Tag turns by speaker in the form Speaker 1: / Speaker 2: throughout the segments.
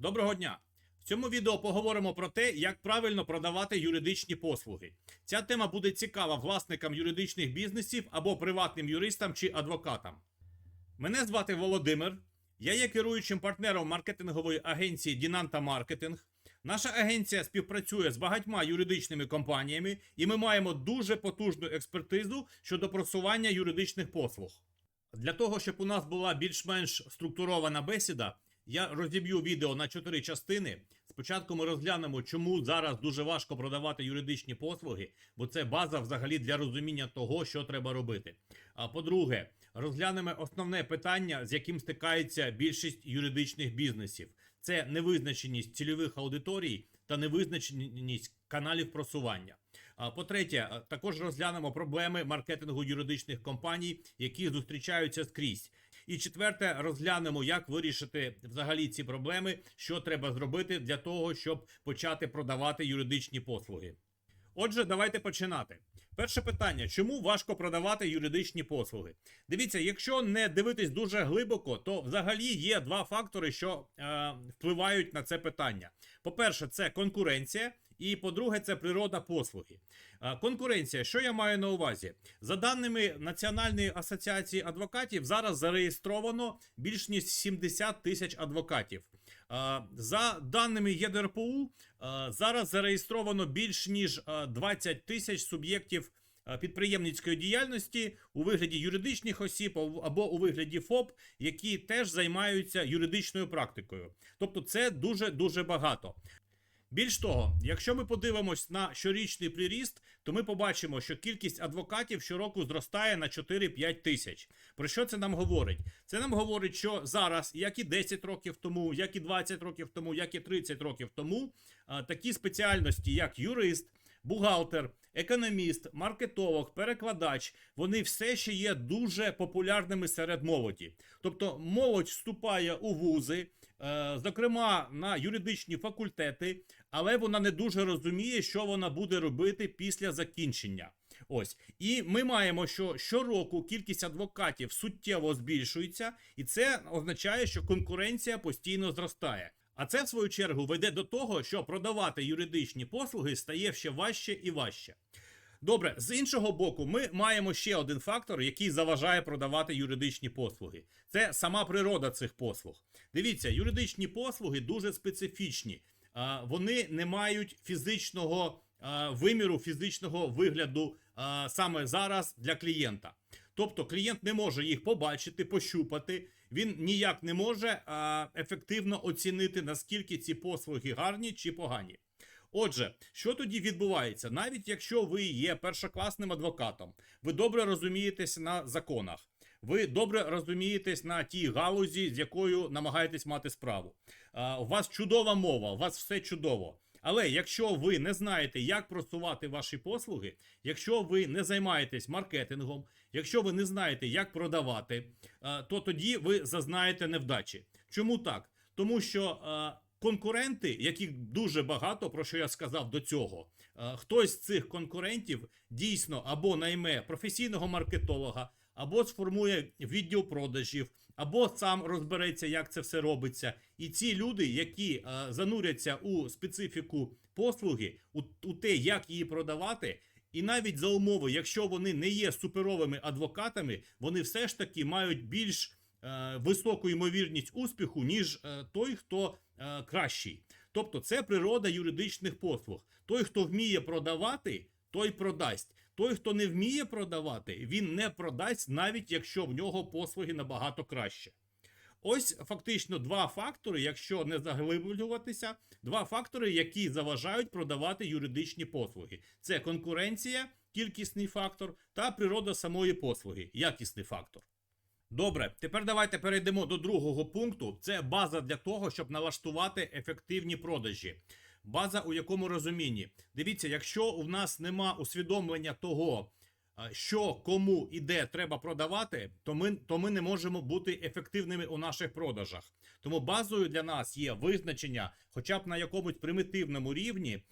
Speaker 1: Доброго дня! В цьому відео поговоримо про те, як правильно продавати юридичні послуги. Ця тема буде цікава власникам юридичних бізнесів або приватним юристам чи адвокатам. Мене звати Володимир. Я є керуючим партнером маркетингової агенції Дінанта Маркетинг. Наша агенція співпрацює з багатьма юридичними компаніями, і ми маємо дуже потужну експертизу щодо просування юридичних послуг. Для того, щоб у нас була більш-менш структурована бесіда, я розіб'ю відео на чотири частини. Спочатку ми розглянемо, чому зараз дуже важко продавати юридичні послуги, бо це база взагалі для розуміння того, що треба робити. А по-друге, розглянемо основне питання, з яким стикається більшість юридичних бізнесів: це невизначеність цільових аудиторій та невизначеність каналів просування. А по-третє, також розглянемо проблеми маркетингу юридичних компаній, які зустрічаються скрізь. І четверте, розглянемо, як вирішити взагалі ці проблеми, що треба зробити для того, щоб почати продавати юридичні послуги. Отже, давайте починати. Перше питання: чому важко продавати юридичні послуги? Дивіться, якщо не дивитись дуже глибоко, то взагалі є два фактори, що е, впливають на це питання. По-перше, це конкуренція. І по-друге, це природа послуги. Конкуренція, що я маю на увазі? За даними Національної асоціації адвокатів, зараз зареєстровано більш ніж 70 тисяч адвокатів. За даними ЄДРПУ, зараз зареєстровано більш ніж 20 тисяч суб'єктів підприємницької діяльності у вигляді юридичних осіб або- у вигляді ФОП, які теж займаються юридичною практикою. Тобто, це дуже дуже багато. Більш того, якщо ми подивимось на щорічний приріст, то ми побачимо, що кількість адвокатів щороку зростає на 4-5 тисяч. Про що це нам говорить? Це нам говорить, що зараз, як і 10 років тому, як і 20 років тому, як і 30 років тому, такі спеціальності, як юрист, бухгалтер, економіст, маркетолог, перекладач, вони все ще є дуже популярними серед молоді. Тобто молодь вступає у вузи, е, зокрема на юридичні факультети, але вона не дуже розуміє, що вона буде робити після закінчення. Ось і ми маємо, що щороку кількість адвокатів суттєво збільшується, і це означає, що конкуренція постійно зростає. А це, в свою чергу, веде до того, що продавати юридичні послуги стає ще важче і важче. Добре, з іншого боку, ми маємо ще один фактор, який заважає продавати юридичні послуги. Це сама природа цих послуг. Дивіться, юридичні послуги дуже специфічні. Вони не мають фізичного виміру, фізичного вигляду саме зараз для клієнта. Тобто клієнт не може їх побачити, пощупати. Він ніяк не може а, ефективно оцінити, наскільки ці послуги гарні чи погані. Отже, що тоді відбувається? Навіть якщо ви є першокласним адвокатом, ви добре розумієтесь на законах, ви добре розумієтесь на тій галузі, з якою намагаєтесь мати справу. А, У вас чудова мова, у вас все чудово. Але якщо ви не знаєте, як просувати ваші послуги, якщо ви не займаєтесь маркетингом, якщо ви не знаєте, як продавати, то тоді ви зазнаєте невдачі. Чому так? Тому що конкуренти, яких дуже багато, про що я сказав до цього, хтось з цих конкурентів дійсно або найме професійного маркетолога, або сформує відділ продажів, або сам розбереться, як це все робиться. І ці люди, які е, зануряться у специфіку послуги, у, у те, як її продавати. І навіть за умови, якщо вони не є суперовими адвокатами, вони все ж таки мають більш е, високу ймовірність успіху, ніж е, той, хто е, кращий. Тобто, це природа юридичних послуг. Той, хто вміє продавати, той продасть. Той, хто не вміє продавати, він не продасть, навіть якщо в нього послуги набагато краще. Ось фактично два фактори, якщо не заглиблюватися, два фактори, які заважають продавати юридичні послуги: це конкуренція, кількісний фактор та природа самої послуги, якісний фактор. Добре, тепер давайте перейдемо до другого пункту. Це база для того, щоб налаштувати ефективні продажі. База у якому розумінні. Дивіться, якщо у нас нема усвідомлення того, що кому і де треба продавати, то ми, то ми не можемо бути ефективними у наших продажах. Тому базою для нас є визначення, хоча б на якомусь примітивному рівні,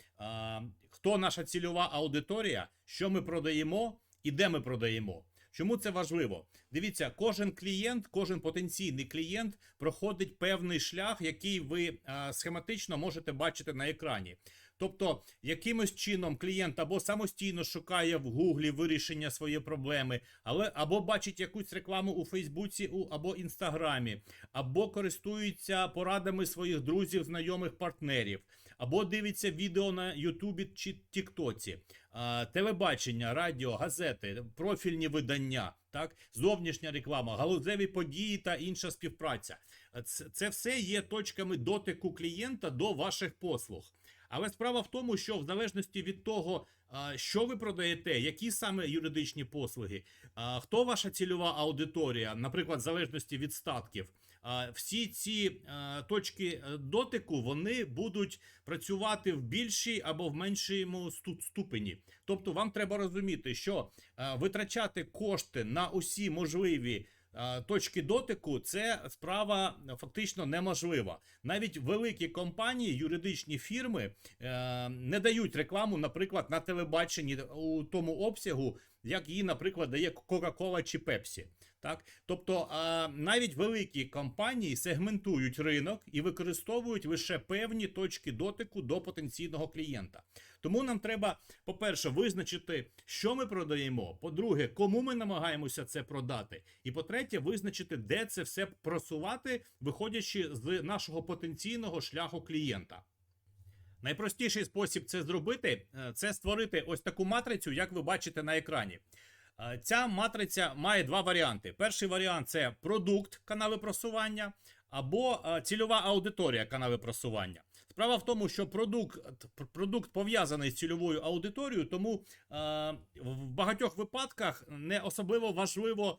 Speaker 1: хто наша цільова аудиторія, що ми продаємо і де ми продаємо. Чому це важливо? Дивіться, кожен клієнт, кожен потенційний клієнт проходить певний шлях, який ви а, схематично можете бачити на екрані. Тобто, якимось чином клієнт або самостійно шукає в Гуглі вирішення своєї проблеми, але або бачить якусь рекламу у Фейсбуці або Інстаграмі, або користується порадами своїх друзів, знайомих партнерів, або дивиться відео на Ютубі чи Тіктоці, телебачення, радіо, газети, профільні видання, так, зовнішня реклама, галузеві події та інша співпраця. Це, все є точками дотику клієнта до ваших послуг. Але справа в тому, що в залежності від того, що ви продаєте, які саме юридичні послуги, хто ваша цільова аудиторія, наприклад, в залежності від статків, всі ці точки е, дотику вони будуть працювати в більшій або в меншому ступені. Тобто, вам треба розуміти, що витрачати кошти на усі можливі. Точки дотику це справа е, фактично неможлива. Навіть великі компанії, юридичні фірми е, не дають рекламу, наприклад, на телебаченні у тому обсягу, як її, наприклад, дає Coca-Cola чи Pepsi. Так, тобто а, навіть великі компанії сегментують ринок і використовують лише певні точки дотику до потенційного клієнта. Тому нам треба, по-перше, визначити, що ми продаємо. По-друге, кому ми намагаємося це продати. І по-третє, визначити, де це все просувати, виходячи з нашого потенційного шляху клієнта. Найпростіший спосіб це зробити е, це створити ось таку матрицю, як ви бачите на екрані. Е, Ця матриця має два варіанти. Перший варіант це продукт канали просування або е, цільова аудиторія канави просування. Справа в тому, що продукт, продукт пов'язаний з цільовою аудиторією, тому е, в багатьох випадках не особливо важливо,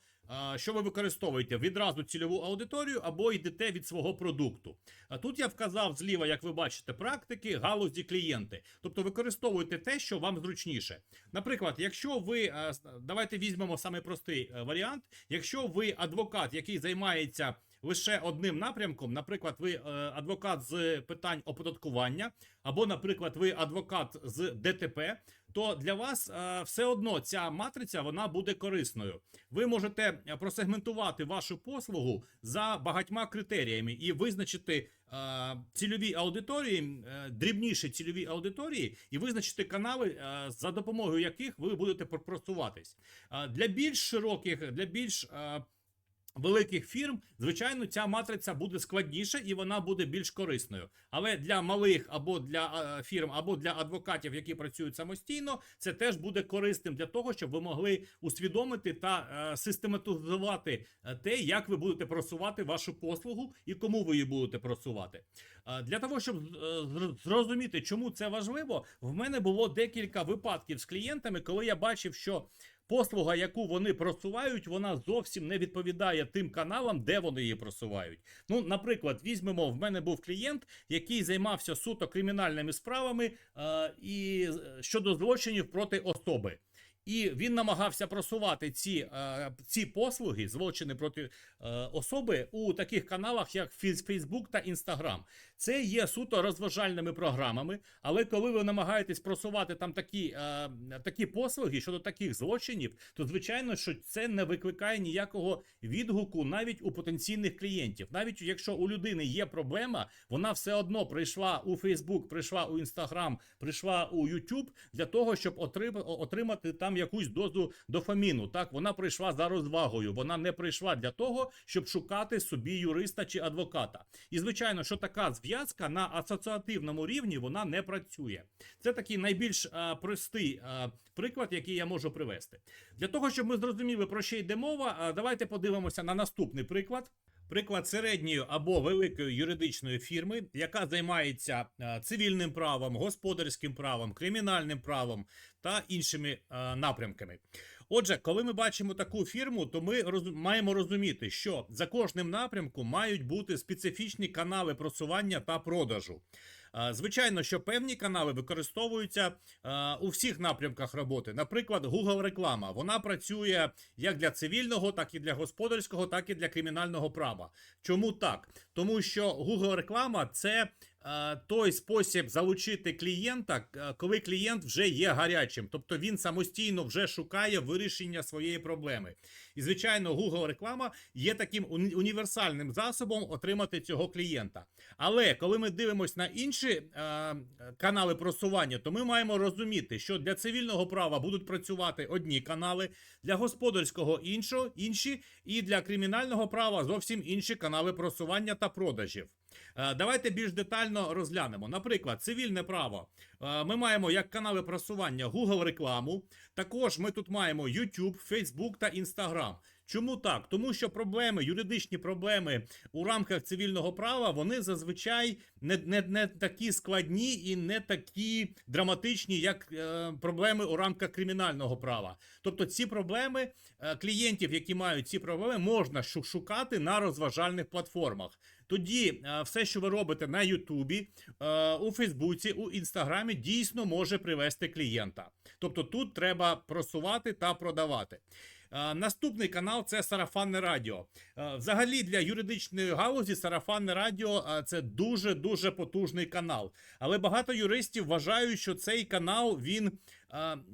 Speaker 1: е, що ви використовуєте відразу цільову аудиторію або йдете від свого продукту. А тут я вказав зліва, як ви бачите, практики, галузі, клієнти. Тобто використовуйте те, що вам зручніше. Наприклад, якщо ви е, давайте візьмемо самий простий варіант. Якщо ви адвокат, який займається лише одним напрямком, наприклад, ви е, адвокат з питань оподаткування, або, наприклад, ви адвокат з ДТП, то для вас е, все одно ця матриця вона буде корисною. Ви можете е, просегментувати вашу послугу за багатьма критеріями і визначити цільові аудиторії, дрібніші цільові аудиторії, і визначити канали, за допомогою яких ви будете пр- просуватись. Е, для більш широких, для більш великих фірм, звичайно, ця матриця буде складніша і вона буде більш корисною. Але для малих або для е, фірм, або для адвокатів, які працюють самостійно, це теж буде корисним для того, щоб ви могли усвідомити та е, систематизувати е, те, як ви будете просувати вашу послугу і кому ви її будете просувати. Для того, щоб зрозуміти, чому це важливо, в мене було декілька випадків з клієнтами, коли я бачив, що послуга, яку вони просувають, вона зовсім не відповідає тим каналам, де вони її просувають. Ну, наприклад, візьмемо, в мене був клієнт, який займався суто кримінальними справами е, і е, щодо злочинів проти особи. І він намагався просувати ці, е, ці послуги, злочини проти е, особи у таких каналах, як Facebook та Instagram. Це є суто розважальними програмами, але коли ви намагаєтесь просувати там такі, е, такі послуги щодо таких злочинів, то звичайно, що це не викликає ніякого відгуку навіть у потенційних клієнтів. Навіть якщо у людини є проблема, вона все одно прийшла у Facebook, прийшла у Instagram, прийшла у YouTube для того, щоб отрим- отримати там якусь дозу дофаміну. Так, вона прийшла за розвагою. Вона не прийшла для того, щоб шукати собі юриста чи адвоката. І звичайно, що така зв'язка на асоціативному рівні вона не працює. Це такий найбільш е, простий е, приклад, який я можу привести. Для того, щоб ми зрозуміли, про що йде мова, е, давайте подивимося на наступний приклад. Приклад середньої або великої юридичної фірми, яка займається е, цивільним правом, господарським правом, кримінальним правом та іншими е, напрямками. Отже, коли ми бачимо таку фірму, то ми маємо розуміти, що за кожним напрямком мають бути специфічні канали просування та продажу. Звичайно, що певні канали використовуються у всіх напрямках роботи. Наприклад, Google реклама. Вона працює як для цивільного, так і для господарського, так і для кримінального права. Чому так? Тому що Google реклама це той спосіб залучити клієнта, е, коли клієнт вже є гарячим, тобто він самостійно вже шукає вирішення своєї проблеми. І звичайно, Google реклама є таким універсальним засобом отримати цього клієнта. Але коли ми дивимося на інші е, канали просування, то ми маємо розуміти, що для цивільного права будуть працювати одні канали, для господарського іншого, інші, і для кримінального права зовсім інші канали просування та продажів. Е, Давайте більш детально розглянемо. Наприклад, цивільне право. Е, Ми маємо як канали просування Google рекламу. Також ми тут маємо YouTube, Facebook та Instagram. Чому так? Тому що проблеми, юридичні проблеми у рамках цивільного права, вони зазвичай не, не, не такі складні і не такі драматичні, як е, проблеми у рамках кримінального права. Тобто ці проблеми е, клієнтів, які мають ці проблеми, можна шукати на розважальних платформах. Тоді е, все, що ви робите на Ютубі, е, у Фейсбуці, у Інстаграмі, дійсно може привести клієнта. Тобто тут треба просувати та продавати. Е, Наступний канал це сарафанне радіо. Взагалі для юридичної галузі сарафанне радіо це дуже дуже потужний канал. Але багато юристів вважають, що цей канал він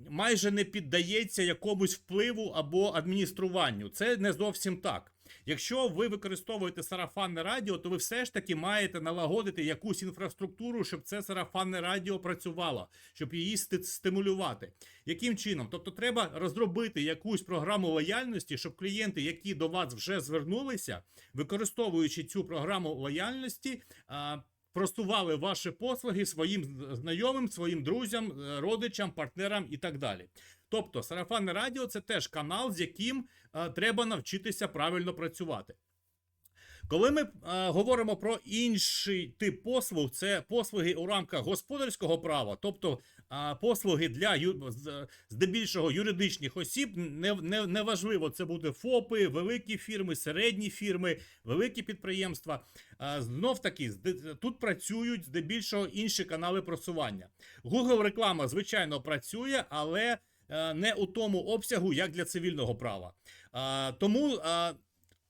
Speaker 1: майже не піддається якомусь впливу або адмініструванню. Це не зовсім так. Якщо ви використовуєте сарафанне радіо, то ви все ж таки маєте налагодити якусь інфраструктуру, щоб це сарафанне радіо працювало, щоб її сти- стимулювати. Яким чином? Тобто, треба розробити якусь програму лояльності, щоб клієнти, які до вас вже звернулися, використовуючи цю програму лояльності, а, просували ваші послуги своїм знайомим, своїм друзям, е, родичам, партнерам і так далі. Тобто, сарафанне радіо це теж канал, з яким е, треба навчитися правильно працювати. Коли ми е, говоримо про інший тип послуг, це послуги у рамках господарського права, тобто е, послуги для здебільшого юридичних осіб, не, не, неважливо, це буде ФОПи, великі фірми, середні фірми, великі підприємства. Е, знов таки, тут працюють здебільшого інші канали просування. Google реклама, звичайно, працює, але не у тому обсягу, як для цивільного права. Е, Тому е,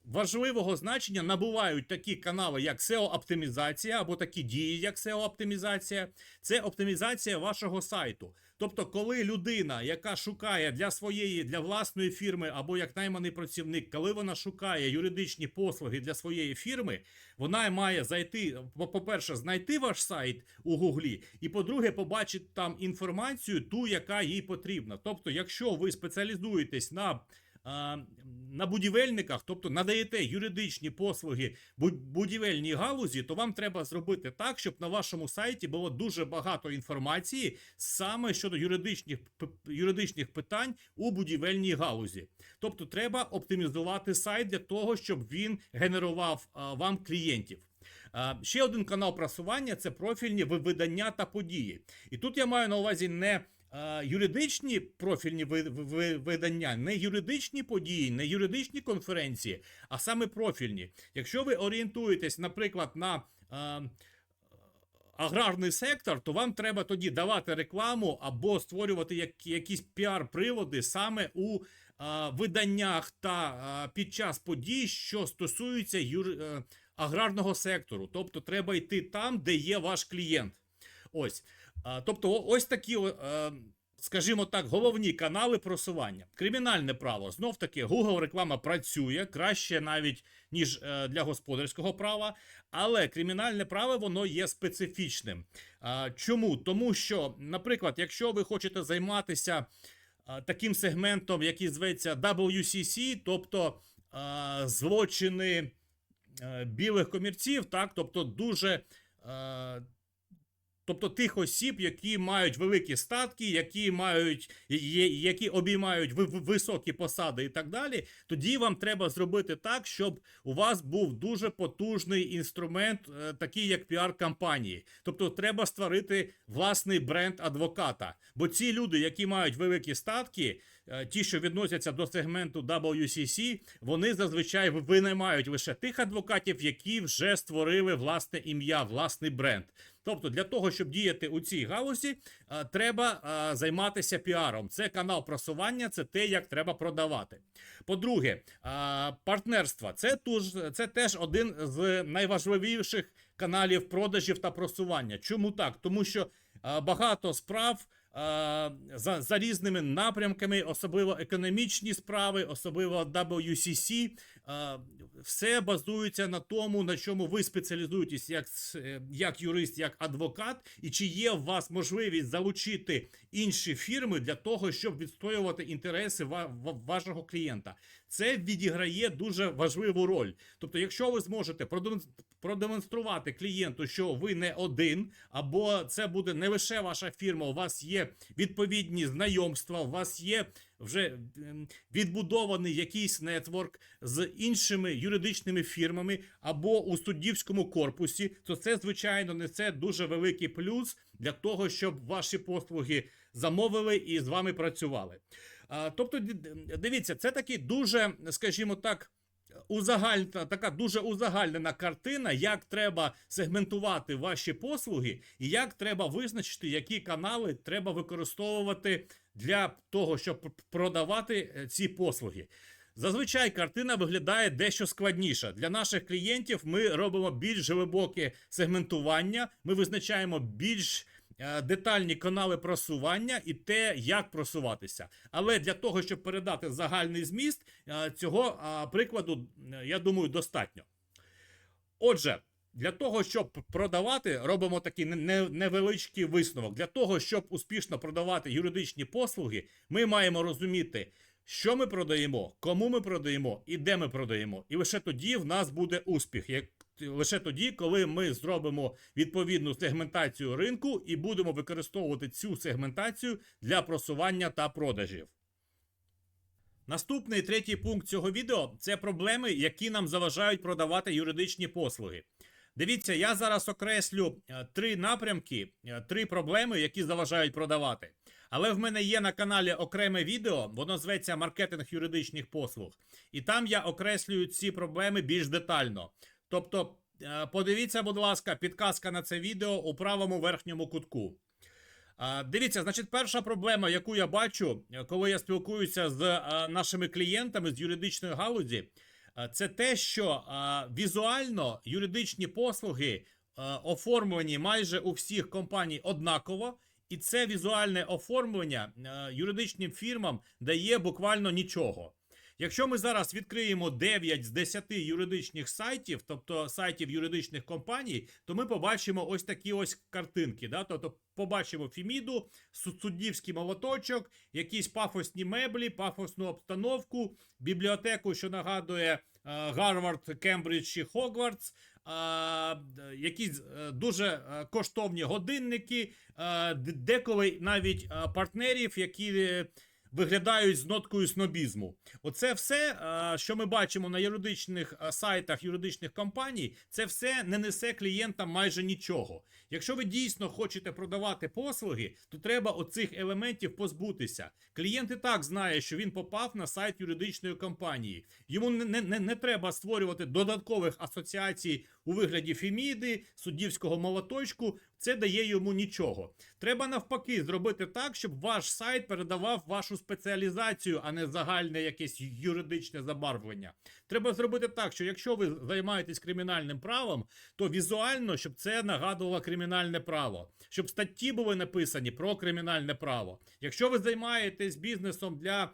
Speaker 1: важливого значення набувають такі канали, як SEO-оптимізація або такі дії, як SEO-оптимізація. Це оптимізація вашого сайту. Тобто, коли людина, яка шукає для своєї, для власної фірми або як найманий працівник, коли вона шукає юридичні послуги для своєї фірми, вона має зайти, по- по-перше, знайти ваш сайт у Гуглі, і по-друге, побачити там інформацію, ту, яка їй потрібна. Тобто, якщо ви спеціалізуєтесь на на будівельниках, тобто надаєте юридичні послуги будівельній галузі, то вам треба зробити так, щоб на вашому сайті було дуже багато інформації саме щодо юридичних юридичних питань у будівельній галузі. Тобто, треба оптимізувати сайт для того, щоб він генерував вам клієнтів. Ще один канал просування це профільні видання та події. І тут я маю на увазі не юридичні профільні ви- ви- видання, не юридичні події, не юридичні конференції, а саме профільні. Якщо ви орієнтуєтесь, наприклад, на аграрний сектор, то вам треба тоді давати рекламу або створювати як, якісь піар-приводи саме у виданнях та під час подій, що стосуються юр, е, аграрного сектору. Тобто треба йти там, де є ваш клієнт. Ось. Тобто, ось такі, е, скажімо так, головні канали просування. Кримінальне право. Знов таки, Google реклама працює краще навіть, ніж е, для господарського права, але кримінальне право воно є специфічним. Чому? Тому що, наприклад, якщо ви хочете займатися таким сегментом, який зветься WCC, тобто злочини е, білих комірців, так, тобто дуже. Тобто тих осіб, які мають великі статки, які мають які обіймають ви- ви- високі посади і так далі, тоді вам треба зробити так, щоб у вас був дуже потужний інструмент, е, такий як піар-кампанії. Тобто, треба створити власний бренд адвоката. Бо ці люди, які мають великі статки, е, ті, що відносяться до сегменту WCC, вони зазвичай винаймають лише тих адвокатів, які вже створили власне ім'я, власний бренд. Тобто, для того, щоб діяти у цій галузі, е, треба е, займатися піаром. Це канал просування, це те, як треба продавати. По-друге, е, партнерство це туж це теж один з найважливіших каналів продажів та просування. Чому так? Тому що багато справ за, за різними напрямками, особливо економічні справи, особливо WCC, е, все базується на тому, на чому ви спеціалізуєтесь як, е, як юрист, як адвокат, і чи є у вас можливість залучити інші фірми для того, щоб відстоювати інтереси ва- ва- вашого клієнта. Це відіграє дуже важливу роль. Тобто, якщо ви зможете продемонструвати клієнту, що ви не один, або це буде не лише ваша фірма, у вас є відповідні знайомства, у вас є вже ем, відбудований якийсь нетворк з іншими юридичними фірмами або у суддівському корпусі, то це, звичайно, несе дуже великий плюс для того, щоб ваші послуги замовили і з вами працювали. Тобто, дивіться, це такий дуже, скажімо так. Узагальна така дуже узагальнена картина, як треба сегментувати ваші послуги, і як треба визначити, які канали треба використовувати для того, щоб продавати е, ці послуги. Зазвичай картина виглядає дещо складніше. Для наших клієнтів ми робимо більш глибоке сегментування, ми визначаємо більш детальні канали просування і те, як просуватися. Але для того, щоб передати загальний зміст, е, цього е, прикладу, е, я думаю, достатньо. Отже, для того, щоб продавати, робимо такий не- не- невеличкий висновок. Для того, щоб успішно продавати юридичні послуги, ми маємо розуміти, що ми продаємо, кому ми продаємо і де ми продаємо. І лише тоді в нас буде успіх. Як лише тоді, коли ми зробимо відповідну сегментацію ринку і будемо використовувати цю сегментацію для просування та продажів. Наступний третій пункт цього відео це проблеми, які нам заважають продавати юридичні послуги. Дивіться, я зараз окреслю е, три напрямки, е, три проблеми, які заважають продавати. Але в мене є на каналі окреме відео, воно зветься маркетинг юридичних послуг. І там я окреслюю ці проблеми більш детально. Тобто, е, подивіться, будь ласка, підказка на це відео у правому верхньому кутку. Дивіться, значить, перша проблема, яку я бачу, е, коли я спілкуюся з е, нашими клієнтами з юридичної галузі, е, це те, що е, візуально юридичні послуги е, оформлені майже у всіх компаній однаково, і це візуальне оформлення е, юридичним фірмам дає буквально нічого. Якщо ми зараз відкриємо 9 з 10 юридичних сайтів, тобто сайтів юридичних компаній, то ми побачимо ось такі ось картинки. Да? Тобто побачимо Фіміду, суддівський молоточок, якісь пафосні меблі, пафосну обстановку, бібліотеку, що нагадує е, Гарвард, Кембридж чи Хогвартс. Якісь е, дуже е, коштовні годинники, деколи навіть партнерів, які виглядають з ноткою снобізму. Оце все, е, що ми бачимо на юридичних е, сайтах юридичних компаній, це все не несе клієнтам майже нічого. Якщо ви дійсно хочете продавати послуги, то треба оцих елементів позбутися. Клієнт і так знає, що він попав на сайт юридичної компанії. Йому не, не, не, не треба створювати додаткових асоціацій у вигляді фіміди, суддівського молоточку. Це дає йому нічого. Треба навпаки зробити так, щоб ваш сайт передавав вашу спеціалізацію, а не загальне якесь юридичне забарвлення. Треба зробити так, що якщо ви займаєтесь кримінальним правом, то візуально, щоб це нагадувало кримінальне право, щоб статті були написані про кримінальне право. Якщо ви займаєтесь бізнесом для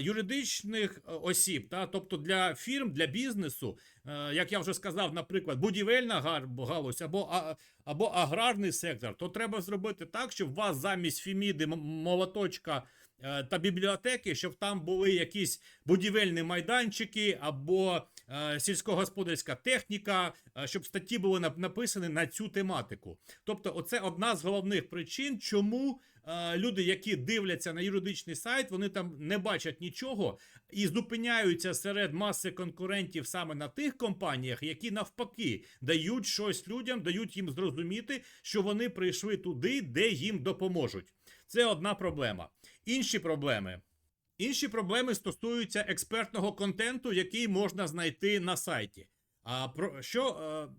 Speaker 1: юридичних е, осіб, та, тобто для фірм, для бізнесу, е, як я вже сказав, наприклад, будівельна галузь або, або аграрний сектор, то треба зробити так, щоб у вас замість фіміди, молоточка е, та бібліотеки, щоб там були якісь будівельні майданчики або сільськогосподарська техніка, е, щоб статті були написані на цю тематику. Тобто, оце одна з головних причин, чому е, люди, які дивляться на юридичний сайт, вони там не бачать нічого і зупиняються серед маси конкурентів саме на тих компаніях, які навпаки дають щось людям, дають їм зрозуміти, що вони прийшли туди, де їм допоможуть. Це одна проблема. Інші проблеми. Інші проблеми стосуються експертного контенту, який можна знайти на сайті. А про що, е,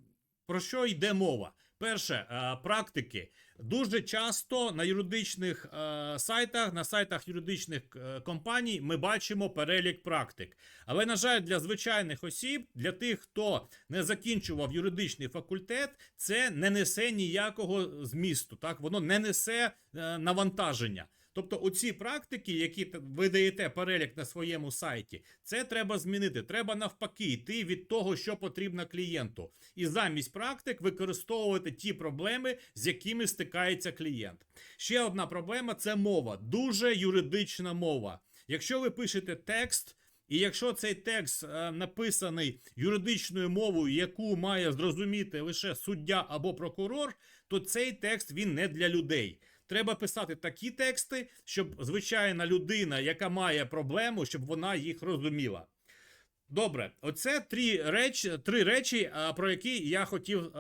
Speaker 1: про що йде мова? Перше, е, практики. Дуже часто на юридичних е, сайтах, на сайтах юридичних компаній ми бачимо перелік практик. Але, на жаль, для звичайних осіб, для тих, хто не закінчував юридичний факультет, це не несе ніякого змісту. Так, воно не несе навантаження. Тобто, оці практики, які ви даєте перелік на своєму сайті, це треба змінити. Треба навпаки йти від того, що потрібно клієнту, і замість практик використовувати ті проблеми, з якими стикається клієнт. Ще одна проблема це мова, дуже юридична мова. Якщо ви пишете текст. І якщо цей текст е, написаний юридичною мовою, яку має зрозуміти лише суддя або прокурор, то цей текст він не для людей. Треба писати такі тексти, щоб звичайна людина, яка має проблему, щоб вона їх розуміла. Добре, оце три речі, три речі, про які я хотів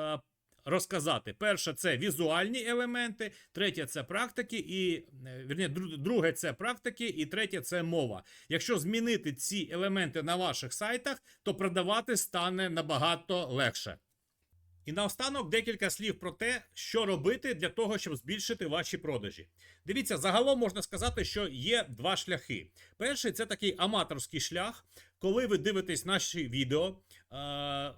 Speaker 1: розказати. Перше, це візуальні елементи, третє це практики, і е, вірні, друге це практики, і третє це мова. Якщо змінити ці елементи на ваших сайтах, то продавати стане набагато легше. І наостанок декілька слів про те, що робити для того, щоб збільшити ваші продажі. Дивіться, загалом можна сказати, що є два шляхи. Перший це такий аматорський шлях, коли ви дивитесь наші відео,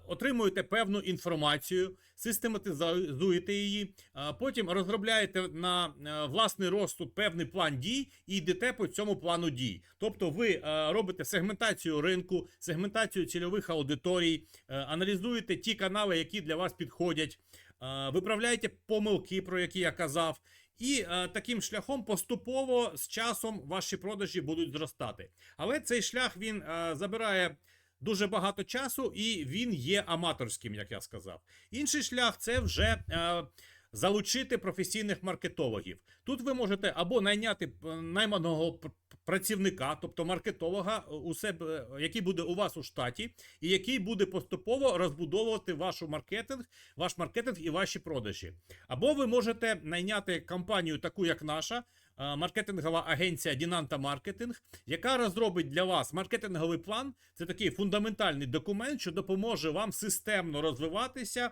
Speaker 1: отримуєте певну інформацію, систематизуєте її, е, потім розробляєте на е, власний розсуд певний план дій і йдете по цьому плану дій. Тобто ви е, робите сегментацію ринку, сегментацію цільових аудиторій, е, аналізуєте ті канали, які для вас підходять, е, виправляєте помилки, про які я казав. І е, таким шляхом поступово з часом ваші продажі будуть зростати. Але цей шлях він е, забирає дуже багато часу і він є аматорським, як я сказав. Інший шлях це вже е, залучити професійних маркетологів. Тут ви можете або найняти е, найманого працівника, тобто маркетолога, е, у себе, який буде у вас у штаті, і який буде поступово розбудовувати вашу маркетинг, ваш маркетинг і ваші продажі. Або ви можете найняти компанію, таку як наша, маркетингова агенція Дінанта Маркетинг, яка розробить для вас маркетинговий план. Це такий фундаментальний документ, що допоможе вам системно розвиватися е,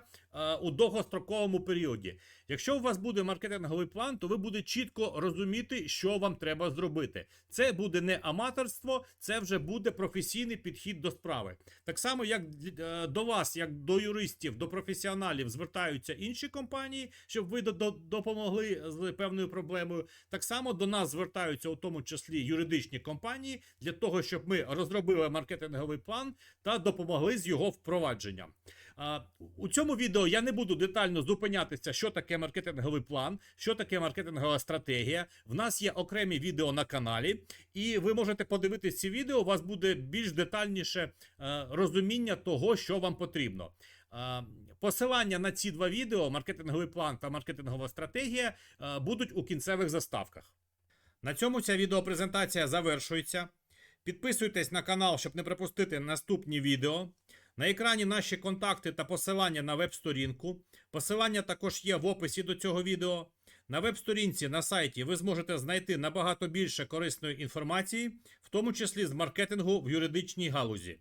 Speaker 1: у довгостроковому періоді. Якщо у вас буде маркетинговий план, то ви будете чітко розуміти, що вам треба зробити. Це буде не аматорство, це вже буде професійний підхід до справи. Так само, як е, до вас, як до юристів, до професіоналів, звертаються інші компанії, щоб ви до- до- допомогли з певною проблемою. Так само до нас звертаються, у тому числі юридичні компанії, для того, щоб ми розробили маркетинговий план та допомогли з його впровадженням. У цьому відео я не буду детально зупинятися, що таке маркетинговий план, що таке маркетингова стратегія. В нас є окремі відео на каналі, і ви можете подивитись ці відео. У вас буде більш детальніше е, розуміння того, що вам потрібно. Посилання на ці два відео, маркетинговий план та маркетингова стратегія, е, будуть у кінцевих заставках. На цьому ця відеопрезентація завершується. Підписуйтесь на канал, щоб не пропустити наступні відео. На екрані наші контакти та посилання на веб-сторінку. Посилання також є в описі до цього відео. На веб-сторінці на сайті ви зможете знайти набагато більше корисної інформації, в тому числі з маркетингу в юридичній галузі.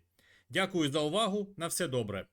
Speaker 1: Дякую за увагу. На все добре.